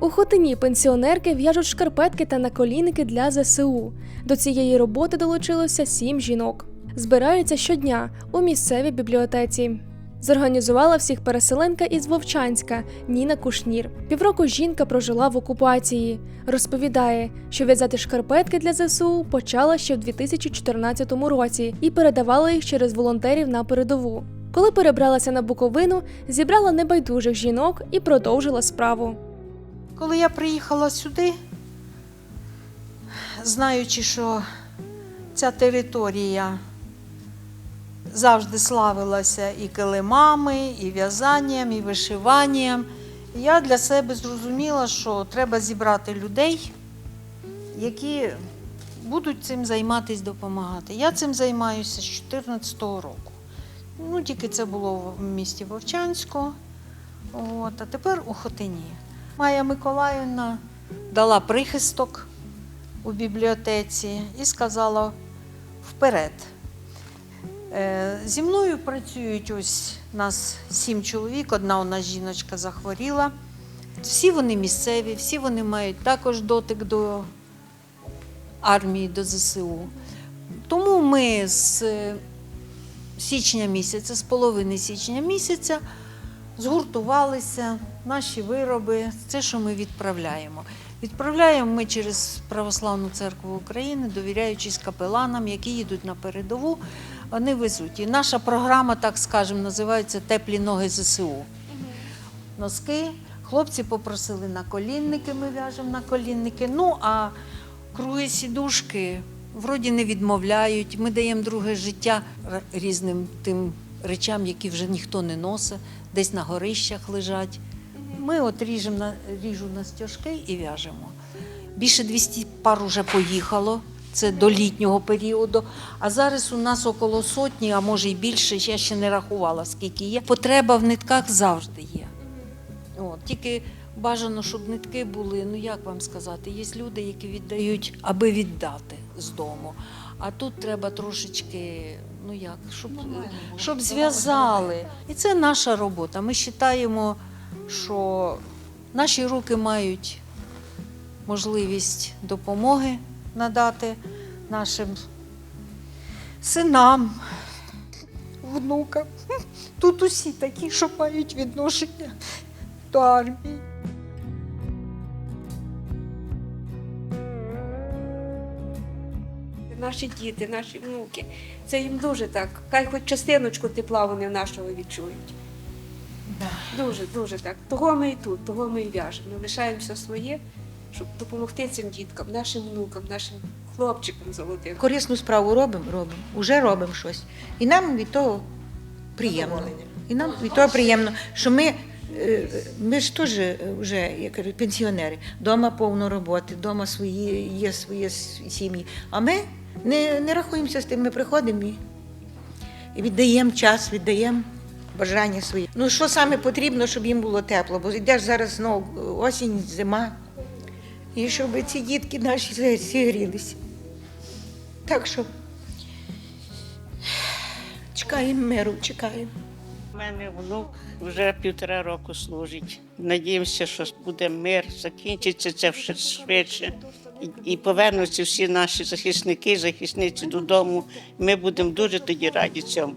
У Хотині пенсіонерки в'яжуть шкарпетки та наколінники для ЗСУ. До цієї роботи долучилося сім жінок. Збираються щодня у місцевій бібліотеці. Зорганізувала всіх переселенка із Вовчанська Ніна Кушнір. Півроку жінка прожила в окупації. Розповідає, що в'язати шкарпетки для ЗСУ почала ще в 2014 році і передавала їх через волонтерів на передову. Коли перебралася на Буковину, зібрала небайдужих жінок і продовжила справу. Коли я приїхала сюди, знаючи, що ця територія завжди славилася і килимами, і в'язанням, і вишиванням, я для себе зрозуміла, що треба зібрати людей, які будуть цим займатися, допомагати. Я цим займаюся з 2014 року. Ну, тільки це було в місті Вовчанську, от, а тепер у Хотині. Майя Миколаївна дала прихисток у бібліотеці і сказала вперед. Е, Зі мною працюють ось нас сім чоловік, одна у нас жіночка захворіла. Всі вони місцеві, всі вони мають також дотик до армії, до ЗСУ. Тому ми з е, січня місяця, з половини січня місяця згуртувалися наші вироби, це, що ми відправляємо. Відправляємо ми через Православну церкву України, довіряючись капеланам, які їдуть на передову, вони везуть. І наша програма, так скажемо, називається Теплі ноги ЗСУ. Носки. Хлопці попросили наколінники, ми в'яжемо наколінники. Ну а круги сідушки вроді не відмовляють. Ми даємо друге життя різним тим речам, які вже ніхто не носить, десь на горищах лежать. Ми от ріжемо на, ріжу на стяжки і в'яжемо. Більше 200 пар вже поїхало. Це до літнього періоду. А зараз у нас около сотні, а може й більше. Я ще не рахувала, скільки є. Потреба в нитках завжди є. От, тільки бажано, щоб нитки були, ну як вам сказати, є люди, які віддають, аби віддати з дому. А тут треба трошечки, ну як, щоб, щоб зв'язали. І це наша робота. Ми вважаємо, що наші руки мають можливість допомоги надати нашим синам, внукам. Тут усі такі, що мають відношення до армії. Наші діти, наші внуки. Це їм дуже так. Хай хоч частиночку тепла вони в нашого відчують. Дуже, дуже так. Того ми і тут, того ми і в'яжемо. Ми лишаємося своє, щоб допомогти цим діткам, нашим внукам, нашим хлопчикам золотим. корисну справу робимо, робимо, уже робимо щось. І нам від того приємно. І нам від того приємно, що ми, е, ми ж теж вже, як кажуть, пенсіонери, вдома повно роботи, вдома свої, є свої сім'ї. А ми не, не рахуємося з тим, ми приходимо і віддаємо час, віддаємо бажання свої. Ну що саме потрібно, щоб їм було тепло, бо йдеш зараз знову осінь, зима. І щоб ці дітки наші зігрілися. Так що чекаємо миру, чекаємо. У мене внук вже півтора року служить. Надіємося, що буде мир, закінчиться це все швидше. І, повернуться всі наші захисники, захисниці додому. Ми будемо дуже тоді раді цьому.